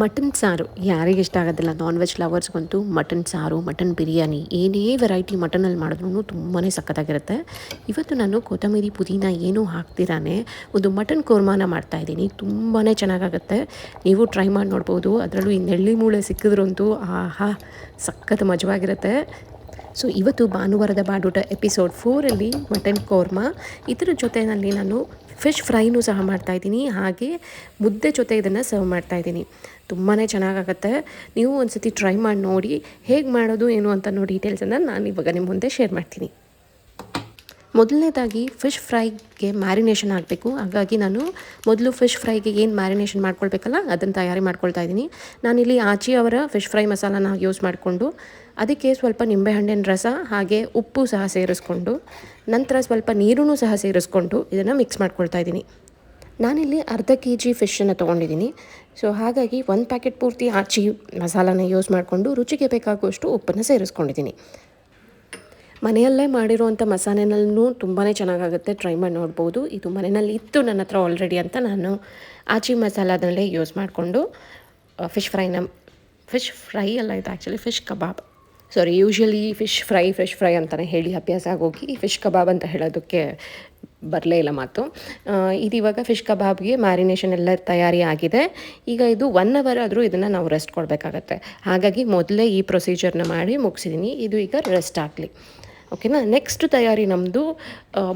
Mutton ಸಾರು. ಯಾರಿಗೆ ಇಷ್ಟ ಆಗೋದಿಲ್ಲ. ನಾನ್ ವೆಜ್ ಲವರ್ಸ್ಗಂತೂ ಮಟನ್ ಸಾರು, ಮಟನ್ ಬಿರಿಯಾನಿ, ಏನೇ ವೆರೈಟಿ ಮಟನಲ್ಲಿ ಮಾಡಿದ್ರೂ ತುಂಬಾ ಸಖತ್ತಾಗಿರುತ್ತೆ. ಇವತ್ತು ನಾನು ಕೊತ್ತಂಬರಿ ಪುದೀನ ಏನೂ ಹಾಕ್ತಿರಾನೆ, ಒಂದು ಮಟನ್ ಕೋರ್ಮಾನ ಮಾಡ್ತಾಯಿದ್ದೀನಿ ತುಂಬಾ ಚೆನ್ನಾಗಾಗುತ್ತೆ. ನೀವು ಟ್ರೈ ಮಾಡಿ ನೋಡ್ಬೋದು. ಅದರಲ್ಲೂ ಈ ನೆಳ್ಳಿ ಮೂಳೆ ಸಿಕ್ಕಿದ್ರಂತೂ ಆಹಾ, ಸಖತ್ ಮಜವಾಗಿರುತ್ತೆ. ಸೊ ಇವತ್ತು ಭಾನುವಾರದ ಬಾಡೂಟ ಎಪಿಸೋಡ್ ಫೋರಲ್ಲಿ ಮಟನ್ ಕೋರ್ಮಾ ಇದರ ಜೊತೆಯಲ್ಲಿ ನಾನು ಫಿಶ್ ಫ್ರೈನೂ ಸಹ ಮಾಡ್ತಾಯಿದ್ದೀನಿ ಹಾಗೆ ಮುದ್ದೆ ಜೊತೆ ಇದನ್ನು ಸರ್ವ್ ಮಾಡ್ತಾಯಿದ್ದೀನಿ ತುಂಬಾ ಚೆನ್ನಾಗಾಗತ್ತೆ. ನೀವು ಒಂದು ಸತಿ ಟ್ರೈ ಮಾಡಿ ನೋಡಿ ಹೇಗೆ ಮಾಡೋದು, ಏನು ಅಂತ ನೋಡಿ ಡೀಟೇಲ್ಸನ್ನು ನಾನು ಇವಾಗ ನಿಮ್ಮ ಮುಂದೆ ಶೇರ್ ಮಾಡ್ತೀನಿ. ಮೊದಲನೇದಾಗಿ ಫಿಶ್ ಫ್ರೈಗೆ ಮ್ಯಾರಿನೇಷನ್ ಆಗಬೇಕು ಹಾಗಾಗಿ ನಾನು ಮೊದಲು ಫಿಶ್ ಫ್ರೈಗೆ ಏನು ಮ್ಯಾರಿನೇಷನ್ ಮಾಡ್ಕೊಳ್ಬೇಕಲ್ಲ, ಅದನ್ನು ತಯಾರಿ ಮಾಡ್ಕೊಳ್ತಾ ಇದ್ದೀನಿ. ನಾನಿಲ್ಲಿ ಆಚಿ ಅವರ ಫಿಶ್ ಫ್ರೈ ಮಸಾಲಾನ ಯೂಸ್ ಮಾಡಿಕೊಂಡು, ಅದಕ್ಕೆ ಸ್ವಲ್ಪ ನಿಂಬೆಹಣ್ಣಿನ ರಸ, ಹಾಗೆ ಉಪ್ಪು ಸಹ ಸೇರಿಸ್ಕೊಂಡು, ನಂತರ ಸ್ವಲ್ಪ ನೀರೂ ಸಹ ಸೇರಿಸ್ಕೊಂಡು ಇದನ್ನು ಮಿಕ್ಸ್ ಮಾಡ್ಕೊಳ್ತಾ ಇದ್ದೀನಿ. ನಾನಿಲ್ಲಿ ಅರ್ಧ ಕೆ ಜಿ ಫಿಶನ್ನು ತೊಗೊಂಡಿದ್ದೀನಿ. ಸೊ ಹಾಗಾಗಿ ಒಂದು ಪ್ಯಾಕೆಟ್ ಪೂರ್ತಿ ಆಚಿ ಮಸಾಲಾನ ಯೂಸ್ ಮಾಡಿಕೊಂಡು ರುಚಿಗೆ ಬೇಕಾಗುವಷ್ಟು ಉಪ್ಪನ್ನು ಸೇರಿಸ್ಕೊಂಡಿದ್ದೀನಿ. ಮನೆಯಲ್ಲೇ ಮಾಡಿರುವಂಥ ಮಸಾಲೆನಲ್ಲೂ ತುಂಬಾ ಚೆನ್ನಾಗಾಗುತ್ತೆ. ಟ್ರೈ ಮಾಡಿ ನೋಡ್ಬೋದು. ಇದು ಮನೆಯಲ್ಲಿ ಇತ್ತು ನನ್ನ ಹತ್ರ ಆಲ್ರೆಡಿ ಅಂತ ನಾನು ಆಚಿ ಮಸಾಲದಲ್ಲೇ ಯೂಸ್ ಮಾಡಿಕೊಂಡು ಫಿಶ್ ಫ್ರೈನ ಫಿಶ್ ಫ್ರೈ ಅಲ್ಲ ಇದು actually fish kebab sorry usually fish fry fish fry ಅಂತಲೇ ಹೇಳಿ ಅಭ್ಯಾಸ ಆಗೋಗಿ ಫಿಶ್ ಕಬಾಬ್ ಅಂತ ಹೇಳೋದಕ್ಕೆ ಬರಲೇ ಇಲ್ಲ ಮಾತು. ಇದು ಇವಾಗ ಫಿಶ್ ಕಬಾಬ್ಗೆ ಮ್ಯಾರಿನೇಷನ್ ಎಲ್ಲ ತಯಾರಿ ಆಗಿದೆ. ಈಗ ಇದು ಒನ್ ಅವರ್ ಆದರೂ ಇದನ್ನು ನಾವು ರೆಸ್ಟ್ ಕೊಡಬೇಕಾಗತ್ತೆ. ಹಾಗಾಗಿ ಮೊದಲೇ ಈ ಪ್ರೊಸೀಜರ್ನ ಮಾಡಿ ಮುಗಿಸಿದ್ದೀನಿ ಇದು ಈಗ ರೆಸ್ಟ್ ಆಗಲಿ. ಓಕೆನಾ? ನೆಕ್ಸ್ಟ್ ತಯಾರಿ ನಮ್ಮದು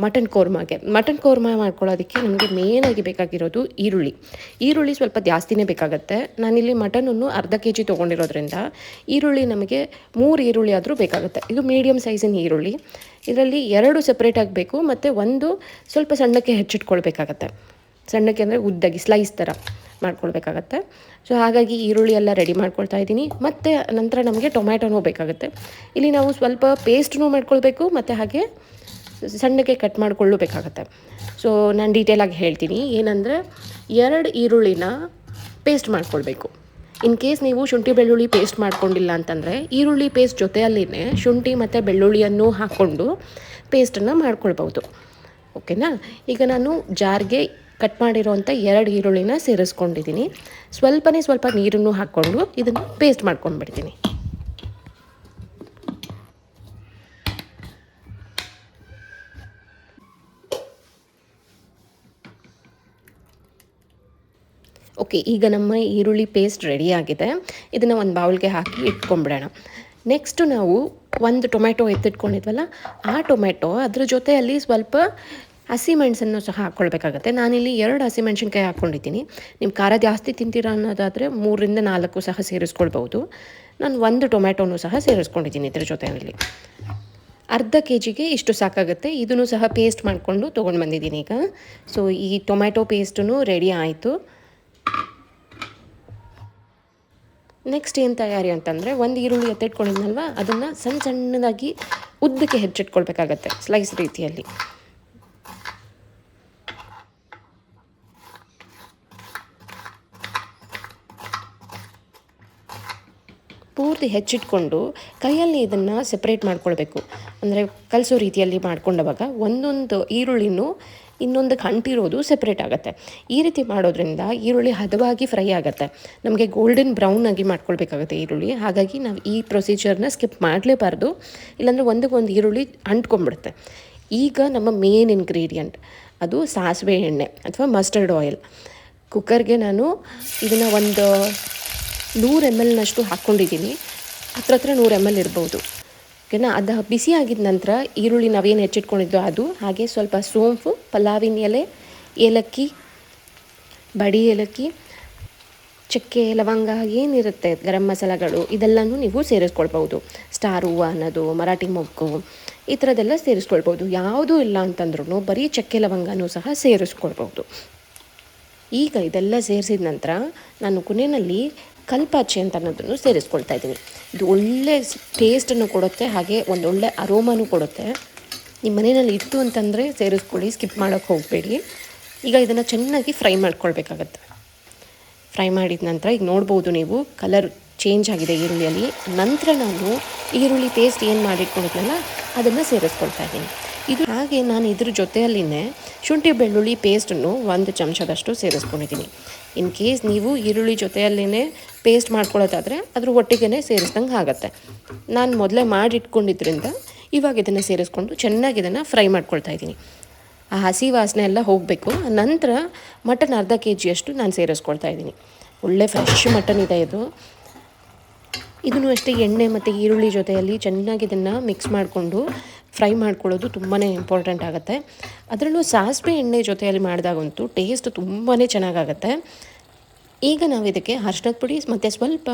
ಮಟನ್ ಕೋರ್ಮಾಗೆ ಮಟನ್ ಕೋರ್ಮಾ ಮಾಡ್ಕೊಳ್ಳೋದಕ್ಕೆ ನಮಗೆ ಮೇನಾಗಿ ಬೇಕಾಗಿರೋದು ಈರುಳ್ಳಿ. ಈರುಳ್ಳಿ ಸ್ವಲ್ಪ ಜಾಸ್ತಿನೇ ಬೇಕಾಗುತ್ತೆ. ನಾನಿಲ್ಲಿ ಮಟನನ್ನು ಅರ್ಧ ಕೆ ಜಿ ತೊಗೊಂಡಿರೋದ್ರಿಂದ ಈರುಳ್ಳಿ ನಮಗೆ ಮೂರು ಈರುಳ್ಳಿ ಆದರೂ ಬೇಕಾಗುತ್ತೆ. ಇದು ಮೀಡಿಯಮ್ ಸೈಜಿನ ಈರುಳ್ಳಿ. ಇದರಲ್ಲಿ ಎರಡು ಸಪ್ರೇಟ್ ಆಗಬೇಕು, ಮತ್ತು ಒಂದು ಸ್ವಲ್ಪ ಸಣ್ಣಕ್ಕೆ ಹೆಚ್ಚಿಟ್ಕೊಳ್ಬೇಕಾಗತ್ತೆ. ಸಣ್ಣಕ್ಕೆ ಅಂದರೆ ಉದ್ದಾಗಿ ಸ್ಲೈಸ್ ಥರ ಮಾಡ್ಕೊಳ್ಬೇಕಾಗತ್ತೆ. ಸೊ ಹಾಗಾಗಿ ಈರುಳ್ಳಿ ಎಲ್ಲ ರೆಡಿ ಮಾಡ್ಕೊಳ್ತಾ ಇದ್ದೀನಿ. ಮತ್ತು ನಂತರ ನಮಗೆ ಟೊಮ್ಯಾಟೊನೂ ಬೇಕಾಗುತ್ತೆ. ಇಲ್ಲಿ ನಾವು ಸ್ವಲ್ಪ ಪೇಸ್ಟ್ನೂ ಮಾಡ್ಕೊಳ್ಬೇಕು, ಮತ್ತು ಹಾಗೆ ಸಣ್ಣಕ್ಕೆ ಕಟ್ ಮಾಡಿಕೊಳ್ಳಬೇಕಾಗತ್ತೆ. ಸೊ ನಾನು ಡೀಟೇಲಾಗಿ ಹೇಳ್ತೀನಿ. ಏನಂದರೆ ಎರಡು ಈರುಳ್ಳಿನ ಪೇಸ್ಟ್ ಮಾಡ್ಕೊಳ್ಬೇಕು. ಇನ್ ಕೇಸ್ ನೀವು ಶುಂಠಿ, ಬೆಳ್ಳುಳ್ಳಿ ಪೇಸ್ಟ್ ಮಾಡ್ಕೊಂಡಿಲ್ಲ ಅಂತಂದರೆ ಈರುಳ್ಳಿ ಪೇಸ್ಟ್ ಜೊತೆಯಲ್ಲಿನೇ ಶುಂಠಿ ಮತ್ತು ಬೆಳ್ಳುಳ್ಳಿಯನ್ನು ಹಾಕ್ಕೊಂಡು ಪೇಸ್ಟನ್ನು ಮಾಡ್ಕೊಳ್ಬೋದು ಓಕೆನಾ ಈಗ ನಾನು ಜಾರ್ಗೆ ಕಟ್ ಮಾಡಿರುವಂಥ ಎರಡು ಈರುಳ್ಳಿನ ಸೇರಿಸ್ಕೊಂಡಿದ್ದೀನಿ. ಸ್ವಲ್ಪನೇ ಸ್ವಲ್ಪ ನೀರನ್ನು ಹಾಕ್ಕೊಂಡು ಇದನ್ನು ಪೇಸ್ಟ್ ಮಾಡ್ಕೊಂಡ್ಬಿಡ್ತೀನಿ. ಓಕೆ ಈಗ ನಮ್ಮ ಈರುಳ್ಳಿ ಪೇಸ್ಟ್ ರೆಡಿ ಆಗಿದೆ. ಇದನ್ನು ಒಂದು ಬೌಲ್ಗೆ ಹಾಕಿ ಇಟ್ಕೊಂಡ್ಬಿಡೋಣ. ನೆಕ್ಸ್ಟು ನಾವು ಒಂದು ಟೊಮೆಟೊ ಎತ್ತಿಟ್ಕೊಂಡಿದ್ವಲ್ಲ, ಆ ಟೊಮೆಟೊ ಅದ್ರ ಜೊತೆಯಲ್ಲಿ ಸ್ವಲ್ಪ ಹಸಿಮೆಣಸನ್ನು ಸಹ ಹಾಕ್ಕೊಳ್ಬೇಕಾಗತ್ತೆ. ನಾನಿಲ್ಲಿ ಎರಡು ಹಸಿಮೆಣಸಿನ್ಕಾಯಿ ಹಾಕ್ಕೊಂಡಿದ್ದೀನಿ. ನಿಮ್ಮ ಖಾರ ಜಾಸ್ತಿ ತಿಂತೀರ ಅನ್ನೋದಾದರೆ ಮೂರರಿಂದ ನಾಲ್ಕು ಸಹ ಸೇರಿಸ್ಕೊಳ್ಬೋದು ನಾನು ಒಂದು ಟೊಮೆಟೊನೂ ಸಹ ಸೇರಿಸ್ಕೊಂಡಿದ್ದೀನಿ ಇದ್ರ ಜೊತೆಯಲ್ಲಿ. ಅರ್ಧ ಕೆ ಜಿಗೆ ಇಷ್ಟು ಸಾಕಾಗುತ್ತೆ. ಇದನ್ನು ಸಹ ಪೇಸ್ಟ್ ಮಾಡಿಕೊಂಡು ತೊಗೊಂಡು ಬಂದಿದ್ದೀನಿ ಈಗ. ಸೊ ಈ ಟೊಮ್ಯಾಟೊ ಪೇಸ್ಟೂ ರೆಡಿ ಆಯಿತು. ನೆಕ್ಸ್ಟ್ ಏನು ತಯಾರಿ ಅಂತಂದರೆ ಒಂದು ಈರುಳ್ಳಿ ಎತ್ತಿಟ್ಕೊಂಡಿದ್ನಲ್ವ? ಅದನ್ನು ಸಣ್ಣ ಸಣ್ಣದಾಗಿ ಉದ್ದಕ್ಕೆ ಹೆಚ್ಚಿಟ್ಕೊಳ್ಬೇಕಾಗತ್ತೆ ಸ್ಲೈಸ್ ರೀತಿಯಲ್ಲಿ. ಪೂರ್ತಿ ಹೆಚ್ಚಿಟ್ಕೊಂಡು ಕೈಯಲ್ಲಿ ಇದನ್ನು ಸೆಪ್ರೇಟ್ ಮಾಡ್ಕೊಳ್ಬೇಕು. ಅಂದರೆ ಕಲಿಸೋ ರೀತಿಯಲ್ಲಿ ಮಾಡ್ಕೊಂಡವಾಗ ಒಂದೊಂದು ಈರುಳ್ಳಿನೂ ಇನ್ನೊಂದಕ್ಕೆ ಅಂಟಿರೋದು ಸೆಪ್ರೇಟ್ ಆಗುತ್ತೆ. ಈ ರೀತಿ ಮಾಡೋದ್ರಿಂದ ಈರುಳ್ಳಿ ಹದವಾಗಿ ಫ್ರೈ ಆಗುತ್ತೆ. ನಮಗೆ ಗೋಲ್ಡನ್ ಬ್ರೌನ್ ಆಗಿ ಮಾಡ್ಕೊಳ್ಬೇಕಾಗುತ್ತೆ ಈರುಳ್ಳಿ. ಹಾಗಾಗಿ ನಾವು ಈ ಪ್ರೊಸೀಜರ್ನ ಸ್ಕಿಪ್ ಮಾಡಲೇಬಾರ್ದು. ಇಲ್ಲಾಂದರೆ ಒಂದಕ್ಕೊಂದು ಈರುಳ್ಳಿ ಅಂಟ್ಕೊಂಡ್ಬಿಡುತ್ತೆ. ಈಗ ನಮ್ಮ ಮೇನ್ ಇಂಗ್ರೀಡಿಯಂಟ್ ಅದು ಸಾಸಿವೆ ಎಣ್ಣೆ ಅಥವಾ ಮಸ್ಟರ್ಡ್ ಆಯಿಲ್ ಕುಕ್ಕರ್ಗೆ ನಾನು ಇದನ್ನು ಒಂದು ನೂರು ಎಂ ಎಲ್ನಷ್ಟು ಹಾಕ್ಕೊಂಡಿದ್ದೀನಿ. ಹತ್ರ ಹತ್ರ ನೂರು ಎಂ ಎಲ್ ಇರ್ಬೋದು. ಓಕೆನಾ? ಅದು ಬಿಸಿ ಆಗಿದ ನಂತರ ಈರುಳ್ಳಿ ನಾವೇನು ಹೆಚ್ಚಿಟ್ಕೊಂಡಿದ್ದೋ ಅದು, ಹಾಗೆ ಸ್ವಲ್ಪ ಸೋಂಪು, ಪಲಾವಿನ ಎಲೆ, ಏಲಕ್ಕಿ, ಬಡಿ ಏಲಕ್ಕಿ, ಚಕ್ಕೆ, ಲವಂಗ, ಏನಿರುತ್ತೆ ಗರಂ ಮಸಾಲಗಳು, ಇದೆಲ್ಲನೂ ನೀವು ಸೇರಿಸ್ಕೊಳ್ಬೋದು ಸ್ಟಾರ್ ಹೂವು ಅನ್ನೋದು, ಮರಾಠಿ ಮೊಗ್ಗು, ಈ ಥರದ್ದೆಲ್ಲ ಸೇರಿಸ್ಕೊಳ್ಬೋದು ಯಾವುದೂ ಇಲ್ಲ ಅಂತಂದ್ರೂ ಬರೀ ಚಕ್ಕೆ, ಲವಂಗನೂ ಸಹ ಸೇರಿಸ್ಕೊಳ್ಬೋದು ಈಗ ಇದೆಲ್ಲ ಸೇರಿಸಿದ ನಂತರ ನಾನು ಕೊನೆಯಲ್ಲಿ ಕಲ್ಪಾಚಿ ಅಂತ ಅನ್ನೋದನ್ನು ಸೇರಿಸ್ಕೊಳ್ತಾ ಇದ್ದೀನಿ. ಇದು ಒಳ್ಳೆ ಟೇಸ್ಟನ್ನು ಕೊಡುತ್ತೆ, ಹಾಗೆ ಒಂದೊಳ್ಳೆ ಅರೋಮಾನು ಕೊಡುತ್ತೆ. ನಿಮ್ಮ ಮನೆಯಲ್ಲಿ ಇತ್ತು ಅಂತಂದರೆ ಸೇರಿಸ್ಕೊಳ್ಳಿ ಸ್ಕಿಪ್ ಮಾಡೋಕ್ಕೆ ಹೋಗಬೇಡಿ. ಈಗ ಇದನ್ನು ಚೆನ್ನಾಗಿ ಫ್ರೈ ಮಾಡ್ಕೊಳ್ಬೇಕಾಗತ್ತೆ. ಫ್ರೈ ಮಾಡಿದ ನಂತರ ಈಗ ನೋಡ್ಬೋದು ನೀವು ಕಲರ್ ಚೇಂಜ್ ಆಗಿದೆ ಈರುಳ್ಳಿಯಲ್ಲಿ. ನಂತರ ನಾನು ಈರುಳ್ಳಿ ಪೇಸ್ಟ್ ಏನು ಮಾಡಿಟ್ಕೊಂಡಿದ್ನಲ್ಲ, ಅದನ್ನು ಸೇರಿಸ್ಕೊಳ್ತಾ ಇದ್ದೀನಿ. ಇದು ಹಾಗೆ ನಾನು ಇದ್ರ ಜೊತೆಯಲ್ಲಿನೇ ಶುಂಠಿ ಬೆಳ್ಳುಳ್ಳಿ ಪೇಸ್ಟನ್ನು ಒಂದು ಚಮಚದಷ್ಟು ಸೇರಿಸ್ಕೊಂಡಿದ್ದೀನಿ. ಇನ್ ಕೇಸ್ ನೀವು ಈರುಳ್ಳಿ ಜೊತೆಯಲ್ಲೇ ಪೇಸ್ಟ್ ಮಾಡ್ಕೊಳ್ಳೋದಾದರೆ ಅದ್ರ ಒಟ್ಟಿಗೆ ಸೇರಿಸ್ದಂಗೆ ಆಗುತ್ತೆ. ನಾನು ಮೊದಲೇ ಮಾಡಿಟ್ಕೊಂಡಿದ್ರಿಂದ ಇವಾಗ ಇದನ್ನು ಸೇರಿಸ್ಕೊಂಡು ಚೆನ್ನಾಗಿ ಇದನ್ನು ಫ್ರೈ ಮಾಡ್ಕೊಳ್ತಾ ಇದ್ದೀನಿ. ಆ ಹಸಿ ವಾಸನೆ ಎಲ್ಲ ಹೋಗಬೇಕು. ನಂತರ ಮಟನ್ ಅರ್ಧ ಕೆ ಜಿಯಷ್ಟು ನಾನು ಸೇರಿಸ್ಕೊಳ್ತಾ ಇದ್ದೀನಿ. ಒಳ್ಳೆ ಫ್ರೆಶ್ ಮಟನ್ ಇದೆ ಇದು. ಇದನ್ನು ಅಷ್ಟೇ ಎಣ್ಣೆ ಮತ್ತು ಈರುಳ್ಳಿ ಜೊತೆಯಲ್ಲಿ ಚೆನ್ನಾಗಿ ಇದನ್ನು ಮಿಕ್ಸ್ ಮಾಡಿಕೊಂಡು ಫ್ರೈ ಮಾಡ್ಕೊಳ್ಳೋದು ತುಂಬಾ ಇಂಪಾರ್ಟೆಂಟ್ ಆಗುತ್ತೆ. ಅದರಲ್ಲೂ ಸಾಸಿವೆ ಎಣ್ಣೆ ಜೊತೆಯಲ್ಲಿ ಮಾಡಿದಾಗಂತೂ ಟೇಸ್ಟ್ ತುಂಬಾ ಚೆನ್ನಾಗಾಗತ್ತೆ. ಈಗ ನಾವು ಇದಕ್ಕೆ ಅರ್ಶಿನದ ಪುಡಿ ಮತ್ತು ಸ್ವಲ್ಪ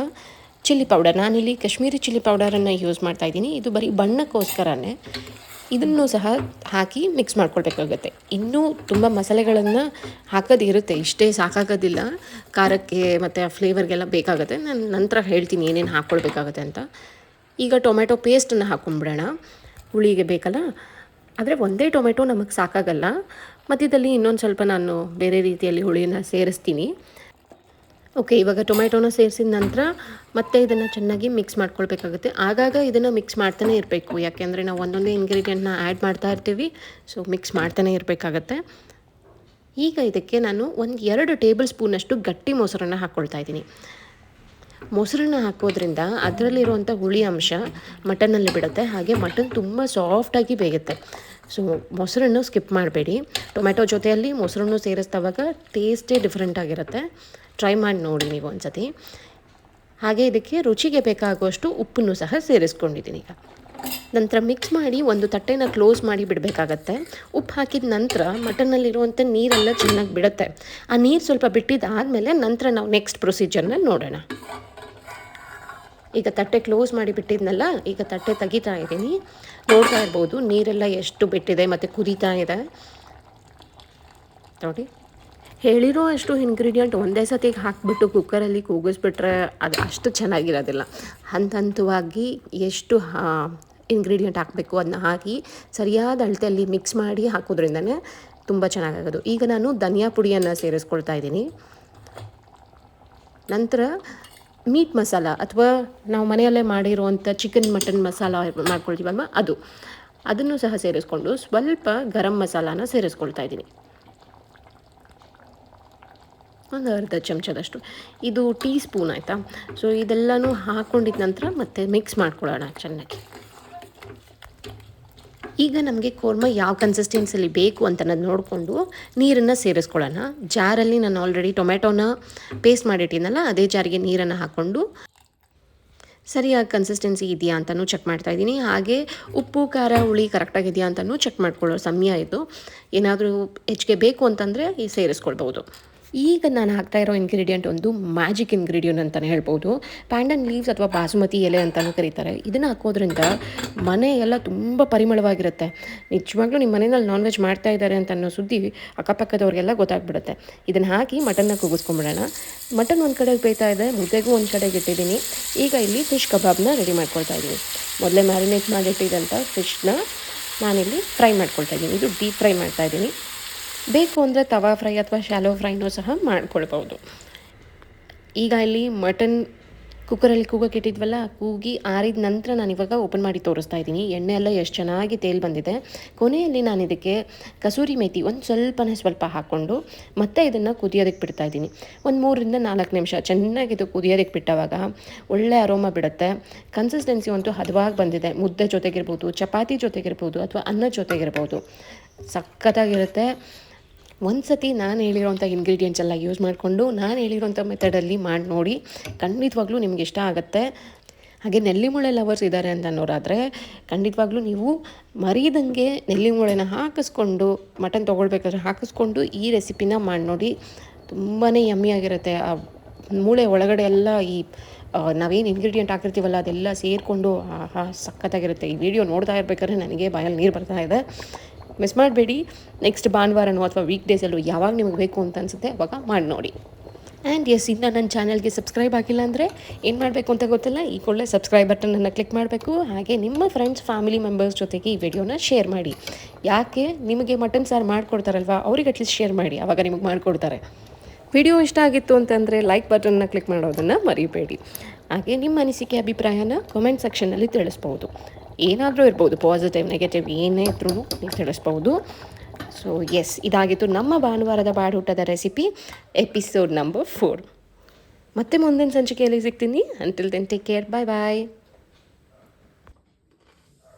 ಚಿಲ್ಲಿ ಪೌಡರ್. ನಾನಿಲ್ಲಿ ಕಾಶ್ಮೀರಿ ಚಿಲ್ಲಿ ಪೌಡರನ್ನು ಯೂಸ್ ಮಾಡ್ತಾ ಇದ್ದೀನಿ. ಇದು ಬರೀ ಬಣ್ಣಕ್ಕೋಸ್ಕರನೇ. ಇದನ್ನು ಸಹ ಹಾಕಿ ಮಿಕ್ಸ್ ಮಾಡ್ಕೊಳ್ಬೇಕಾಗುತ್ತೆ. ಇನ್ನೂ ತುಂಬ ಮಸಾಲೆಗಳನ್ನು ಹಾಕೋದು ಇರುತ್ತೆ. ಇಷ್ಟೇ ಸಾಕಾಗೋದಿಲ್ಲ. ಖಾರಕ್ಕೆ ಮತ್ತು ಆ ಫ್ಲೇವರ್ಗೆಲ್ಲ ಬೇಕಾಗುತ್ತೆ. ನಾನು ನಂತರ ಹೇಳ್ತೀನಿ ಏನೇನು ಹಾಕ್ಕೊಳ್ಬೇಕಾಗುತ್ತೆ ಅಂತ. ಈಗ ಟೊಮೆಟೊ ಪೇಸ್ಟನ್ನು ಹಾಕ್ಕೊಂಬಿಡೋಣ ಹುಳಿಗೆ ಬೇಕಲ್ಲ? ಆದರೆ ಒಂದೇ ಟೊಮೆಟೊ ನಮಗೆ ಸಾಕಾಗಲ್ಲ. ಮಧ್ಯದಲ್ಲಿ ಇನ್ನೊಂದು ಸ್ವಲ್ಪ ನಾನು ಬೇರೆ ರೀತಿಯಲ್ಲಿ ಹುಳಿನ ಸೇರಿಸ್ತೀನಿ. ಓಕೆ ಇವಾಗ ಟೊಮೆಟೊನ ಸೇರಿಸಿದ ನಂತರ ಮತ್ತೆ ಇದನ್ನು ಚೆನ್ನಾಗಿ ಮಿಕ್ಸ್ ಮಾಡ್ಕೊಳ್ಬೇಕಾಗುತ್ತೆ. ಆಗಾಗ ಇದನ್ನು ಮಿಕ್ಸ್ ಮಾಡ್ತಾನೆ ಇರಬೇಕು. ಯಾಕೆಂದರೆ ನಾವು ಒಂದೊಂದೇ ಇಂಗ್ರೀಡಿಯೆಂಟ್ನ ಆ್ಯಡ್ ಮಾಡ್ತಾ ಇರ್ತೀವಿ. ಸೊ ಮಿಕ್ಸ್ ಮಾಡ್ತಾನೆ ಇರಬೇಕಾಗತ್ತೆ. ಈಗ ಇದಕ್ಕೆ ನಾನು ಒಂದು ಎರಡು ಟೇಬಲ್ ಸ್ಪೂನಷ್ಟು ಗಟ್ಟಿ ಮೊಸರನ್ನು ಹಾಕ್ಕೊಳ್ತಾ ಇದ್ದೀನಿ. ಮೊಸರನ್ನ ಹಾಕೋದ್ರಿಂದ ಅದರಲ್ಲಿರುವಂಥ ಹುಳಿ ಅಂಶ ಮಟನಲ್ಲಿ ಬಿಡುತ್ತೆ. ಹಾಗೆ ಮಟನ್ ತುಂಬ ಸಾಫ್ಟಾಗಿ ಬೇಯುತ್ತೆ. ಸೊ ಮೊಸರನ್ನು ಸ್ಕಿಪ್ ಮಾಡಬೇಡಿ. ಟೊಮೆಟೊ ಜೊತೆಯಲ್ಲಿ ಮೊಸರನ್ನು ಸೇರಿಸಿದವಾಗ ಟೇಸ್ಟೇ ಡಿಫ್ರೆಂಟ್ ಆಗಿರುತ್ತೆ. ಟ್ರೈ ಮಾಡಿ ನೋಡಿ ನೀವು ಒಂದ್ಸತಿ. ಹಾಗೆ ಇದಕ್ಕೆ ರುಚಿಗೆ ಬೇಕಾಗುವಷ್ಟು ಉಪ್ಪನ್ನು ಸಹ ಸೇರಿಸ್ಕೊಂಡಿದ್ದೀನಿ ಈಗ. ನಂತರ ಮಿಕ್ಸ್ ಮಾಡಿ ಒಂದು ತಟ್ಟೆನ ಕ್ಲೋಸ್ ಮಾಡಿ ಬಿಡಬೇಕಾಗತ್ತೆ. ಉಪ್ಪು ಹಾಕಿದ ನಂತರ ಮಟನ್ನಲ್ಲಿರುವಂಥ ನೀರೆಲ್ಲ ಚೆನ್ನಾಗಿ ಬಿಡುತ್ತೆ. ಆ ನೀರು ಸ್ವಲ್ಪ ಬಿಟ್ಟಿದ್ದಾದಮೇಲೆ ನಂತರ ನಾವು ನೆಕ್ಸ್ಟ್ ಪ್ರೊಸೀಜರ್ನ ನೋಡೋಣ. ಈಗ ತಟ್ಟೆ ಕ್ಲೋಸ್ ಮಾಡಿ ಬಿಟ್ಟಿದ್ನಲ್ಲ, ಈಗ ತಟ್ಟೆ ತೆಗಿತಾ ಇದ್ದೀನಿ. ನೋಡ್ತಾ ಇರ್ಬೋದು, ನೀರೆಲ್ಲ ಎಷ್ಟು ಬಿಟ್ಟಿದೆ ಮತ್ತು ಕುದೀತಾ ಇದೆ. ನೋಡಿ. ಹೇಳಿರೋ ಅಷ್ಟು ಇಂಗ್ರೀಡಿಯೆಂಟ್ ಒಂದೇ ಸತಿಗೆ ಹಾಕಿಬಿಟ್ಟು ಕುಕ್ಕರಲ್ಲಿ ಕೂಗಿಸ್ಬಿಟ್ರೆ ಅದು ಅಷ್ಟು ಚೆನ್ನಾಗಿರೋದಿಲ್ಲ. ಹಂತ ಹಂತವಾಗಿ ಎಷ್ಟು ಇಂಗ್ರೀಡಿಯೆಂಟ್ ಹಾಕಬೇಕು ಅದನ್ನ ಹಾಕಿ ಸರಿಯಾದ ಅಳತೆಯಲ್ಲಿ ಮಿಕ್ಸ್ ಮಾಡಿ ಹಾಕೋದ್ರಿಂದನೇ ತುಂಬ ಚೆನ್ನಾಗಾಗೋದು. ಈಗ ನಾನು ಧನಿಯಾ ಪುಡಿಯನ್ನು ಸೇರಿಸ್ಕೊಳ್ತಾ ಇದ್ದೀನಿ. ನಂತರ ಮೀಟ್ ಮಸಾಲ ಅಥವಾ ನಾವು ಮನೆಯಲ್ಲೇ ಮಾಡಿರುವಂಥ ಚಿಕನ್ ಮಟನ್ ಮಸಾಲ ಮಾಡ್ಕೊಳ್ತೀವಲ್ವ? ಅದು. ಅದನ್ನು ಸಹ ಸೇರಿಸ್ಕೊಂಡು ಸ್ವಲ್ಪ ಗರಂ ಮಸಾಲಾನ ಸೇರಿಸ್ಕೊಳ್ತಾ ಇದ್ದೀನಿ. ಒಂದು ಅರ್ಧ ಚಮಚದಷ್ಟು. ಇದು ಟೀ ಸ್ಪೂನ್ ಆಯಿತಾ? ಸೊ ಇದೆಲ್ಲನೂ ಹಾಕ್ಕೊಂಡಿದ್ದ ನಂತರ ಮತ್ತೆ ಮಿಕ್ಸ್ ಮಾಡ್ಕೊಳ್ಳೋಣ ಚೆನ್ನಾಗಿ. ಈಗ ನಮಗೆ ಕೋರ್ಮ ಯಾವ ಕನ್ಸಿಸ್ಟೆನ್ಸಲ್ಲಿ ಬೇಕು ಅಂತ ಅನ್ನೋದು ನೋಡಿಕೊಂಡು ನೀರನ್ನು ಸೇರಿಸ್ಕೊಳ್ಳೋಣ. ಜಾರಲ್ಲಿ ನಾನು ಆಲ್ರೆಡಿ ಟೊಮೆಟೊನ ಪೇಸ್ಟ್ ಮಾಡಿಟ್ಟಿದ್ನಲ್ಲ, ಅದೇ ಜಾರಿಗೆ ನೀರನ್ನು ಹಾಕ್ಕೊಂಡು. ಸರಿಯಾಗಿ ಕನ್ಸಿಸ್ಟೆನ್ಸಿ ಇದೆಯಾ ಅಂತಲೂ ಚೆಕ್ ಮಾಡ್ತಾ ಇದ್ದೀನಿ. ಹಾಗೆ ಉಪ್ಪು, ಖಾರ, ಹುಳಿ ಕರೆಕ್ಟಾಗಿದೆಯಾ ಅಂತಲೂ ಚೆಕ್ ಮಾಡ್ಕೊಳ್ಳೋ ಸಮಯ ಇದು. ಏನಾದರೂ ಹೆಚ್ಚಿಗೆ ಬೇಕು ಅಂತಂದರೆ ಸೇರಿಸ್ಕೊಳ್ಬೋದು ಈಗ ನಾನು ಹಾಕ್ತಾ ಇರೋ ಇಂಗ್ರೀಡಿಯೆಂಟ್ ಒಂದು ಮ್ಯಾಜಿಕ್ ಇಂಗ್ರೀಡಿಯೆಂಟ್ ಅಂತಲೇ ಹೇಳ್ಬೋದು. ಪ್ಯಾಂಡನ್ ಲೀವ್ಸ್ ಅಥವಾ ಬಾಸುಮತಿ ಎಲೆ ಅಂತಲೂ ಕರೀತಾರೆ. ಇದನ್ನು ಹಾಕೋದ್ರಿಂದ ಮನೆ ಎಲ್ಲ ತುಂಬ ಪರಿಮಳವಾಗಿರುತ್ತೆ. ನಿಜವಾಗ್ಲೂ ನಿಮ್ಮ ಮನೆಯಲ್ಲಿ ನಾನ್ ವೆಜ್ ಮಾಡ್ತಾ ಇದ್ದಾರೆ ಅಂತ ಅನ್ನೋ ಸುದ್ದಿ ಅಕ್ಕಪಕ್ಕದವ್ರಿಗೆಲ್ಲ ಗೊತ್ತಾಗ್ಬಿಡುತ್ತೆ. ಇದನ್ನು ಹಾಕಿ ಮಟನ್ನ ಕೂಗಿಸ್ಕೊಂಬಿಡೋಣ. ಮಟನ್ ಒಂದು ಕಡೆಗೆ ಬೇಯ್ತಾ ಇದೆ, ಮುದ್ದೆಗೂ ಒಂದು ಕಡೆಗೆ ಇಟ್ಟಿದ್ದೀನಿ. ಈಗ ಇಲ್ಲಿ ಫಿಶ್ ಕಬಾಬ್ನ ರೆಡಿ ಮಾಡ್ಕೊಳ್ತಾ ಇದ್ದೀನಿ ಮೊದಲೇ ಮ್ಯಾರಿನೇಟ್ ಮಾಡಿಟ್ಟಿದ್ದಂಥ ಫಿಶ್ನ ನಾನಿಲ್ಲಿ ಫ್ರೈ ಮಾಡ್ಕೊಳ್ತಾ ಇದ್ದೀನಿ ಇದು ಡೀಪ್ ಫ್ರೈ ಮಾಡ್ತಾ ಇದ್ದೀನಿ ಬೇಕು ಅಂದರೆ ತವಾ ಫ್ರೈ ಅಥವಾ ಶ್ಯಾಲೋ ಫ್ರೈನೂ ಸಹ ಮಾಡ್ಕೊಳ್ಬೋದು ಈಗ ಇಲ್ಲಿ ಮಟನ್ ಕುಕ್ಕರಲ್ಲಿ ಕೂಗಕ್ಕೆ ಇಟ್ಟಿದ್ವಲ್ಲ ಕೂಗಿ ಆರಿದ ನಂತರ ನಾನು ಇವಾಗ ಓಪನ್ ಮಾಡಿ ತೋರಿಸ್ತಾ ಇದ್ದೀನಿ. ಎಣ್ಣೆ ಎಲ್ಲ ಎಷ್ಟು ಚೆನ್ನಾಗಿ ತೇಲ್ ಬಂದಿದೆ. ಕೊನೆಯಲ್ಲಿ ನಾನು ಇದಕ್ಕೆ ಕಸೂರಿ ಮೇಥಿ ಒಂದು ಸ್ವಲ್ಪನೇ ಸ್ವಲ್ಪ ಹಾಕ್ಕೊಂಡು ಮತ್ತೆ ಇದನ್ನು ಕುದಿಯೋದಕ್ಕೆ ಬಿಡ್ತಾ ಇದ್ದೀನಿ. ಒಂದು ಮೂರರಿಂದ ನಾಲ್ಕು ನಿಮಿಷ ಚೆನ್ನಾಗಿ ಇದು ಕುದಿಯೋದಕ್ಕೆ ಬಿಟ್ಟವಾಗ ಒಳ್ಳೆ ಅರೋಮ ಬಿಡುತ್ತೆ. ಕನ್ಸಿಸ್ಟೆನ್ಸಿ ಅಂತೂ ಹದವಾಗಿ ಬಂದಿದೆ. ಮುದ್ದೆ ಜೊತೆಗಿರ್ಬೋದು, ಚಪಾತಿ ಜೊತೆಗಿರ್ಬೋದು ಅಥವಾ ಅನ್ನ ಜೊತೆಗಿರ್ಬೋದು. ಸಖತ್ತಾಗಿರುತ್ತೆ. ಒಂದು ಸತಿ ನಾನು ಹೇಳಿರೋಂಥ ಇಂಗ್ರೀಡಿಯೆಂಟ್ಸ್ ಎಲ್ಲ ಯೂಸ್ ಮಾಡಿಕೊಂಡು ನಾನು ಹೇಳಿರೋಂಥ ಮೆಥಡಲ್ಲಿ ಮಾಡಿ ನೋಡಿ, ಖಂಡಿತವಾಗ್ಲೂ ನಿಮ್ಗೆ ಇಷ್ಟ ಆಗುತ್ತೆ. ಹಾಗೆ ನೆಲ್ಲಿಮೂಳೆ ಲವರ್ಸ್ ಇದ್ದಾರೆ ಅಂತ ಅನ್ನೋರಾದರೆ, ಖಂಡಿತವಾಗ್ಲೂ ನೀವು ಮರೀದಂಗೆ ನೆಲ್ಲಿಮೂಳೆನ ಹಾಕಿಸ್ಕೊಂಡು ಮಟನ್ ತೊಗೊಳ್ಬೇಕಾದ್ರೆ ಹಾಕಿಸ್ಕೊಂಡು ಈ ರೆಸಿಪಿನ ಮಾಡಿ ನೋಡಿ ತುಂಬಾ ಯಮ್ಮಿಯಾಗಿರುತ್ತೆ ಆ ಮೂಳೆ ಒಳಗಡೆ ಎಲ್ಲ ಈ ನಾವೇನು ಇಂಗ್ರೀಡಿಯೆಂಟ್ ಹಾಕಿರ್ತೀವಲ್ಲ ಅದೆಲ್ಲ ಸೇರಿಕೊಂಡು, ಆಹಾ, ಸಖತ್ತಾಗಿರುತ್ತೆ. ಈ ವಿಡಿಯೋ ನೋಡ್ತಾ ಇರ್ಬೇಕಾದ್ರೆ ನನಗೆ ಬಾಯಲ್ಲಿ ನೀರು ಬರ್ತಾ ಇದೆ. ಮಿಸ್ ಮಾಡಬೇಡಿ. ನೆಕ್ಸ್ಟ್ ಭಾನುವಾರನೋ ಅಥವಾ ವೀಕ್ ಡೇಸಲ್ಲೂ ಯಾವಾಗ ನಿಮಗೆ ಬೇಕು ಅಂತ ಅನಿಸುತ್ತೆ, ಅವಾಗ ಮಾಡಿ ನೋಡಿ. ಆ್ಯಂಡ್ ಎಸ್ ಇನ್ನು ನನ್ನ ಚಾನಲ್ಗೆ ಸಬ್ಸ್ಕ್ರೈಬ್ ಆಗಿಲ್ಲ ಅಂದರೆ ಏನು ಮಾಡಬೇಕು ಅಂತ ಗೊತ್ತಿಲ್ಲ, ಈ ಕೂಡಲೇ ಸಬ್ಸ್ಕ್ರೈಬ್ ಬಟನನ್ನು ಕ್ಲಿಕ್ ಮಾಡಬೇಕು. ಹಾಗೆ ನಿಮ್ಮ ಫ್ರೆಂಡ್ಸ್ ಫ್ಯಾಮಿಲಿ ಮೆಂಬರ್ಸ್ ಜೊತೆಗೆ ಈ ವಿಡಿಯೋನ ಶೇರ್ ಮಾಡಿ. ಯಾಕೆ? ನಿಮಗೆ ಮಟನ್ ಸಾರು ಮಾಡಿಕೊಡ್ತಾರಲ್ವ? ಅವ್ರಿಗೆ ಅಟ್ಲೀಸ್ಟ್ ಶೇರ್ ಮಾಡಿ, ಅವಾಗ ನಿಮಗೆ ಮಾಡಿಕೊಡ್ತಾರೆ. ವಿಡಿಯೋ ಇಷ್ಟ ಆಗಿತ್ತು ಅಂತಂದರೆ ಲೈಕ್ ಬಟನ್ನ ಕ್ಲಿಕ್ ಮಾಡೋದನ್ನು ಮರಿಬೇಡಿ. ಹಾಗೆ ನಿಮ್ಮ ಅನಿಸಿಕೆ, ಅಭಿಪ್ರಾಯನ ಕಾಮೆಂಟ್ ಸೆಕ್ಷನ್ನಲ್ಲಿ ತಿಳಿಸ್ಬೋದು. ಏನಾದರೂ ಇರ್ಬೋದು ಪಾಸಿಟಿವ್ ನೆಗೆಟಿವ್ ಏನೇ ಇದ್ರೂ ನೀವು ತಿಳಿಸ್ಬೋದು. ಸೊ ಎಸ್ ಇದಾಗಿತ್ತು ನಮ್ಮ ಭಾನುವಾರದ ಬಾಡೂಟದ ರೆಸಿಪಿ ಎಪಿಸೋಡ್ ನಂಬರ್ ಫೋರ್ ಮತ್ತೆ ಮುಂದಿನ ಸಂಚಿಕೆಯಲ್ಲಿ ಸಿಗ್ತೀನಿ. Until then take care bye bye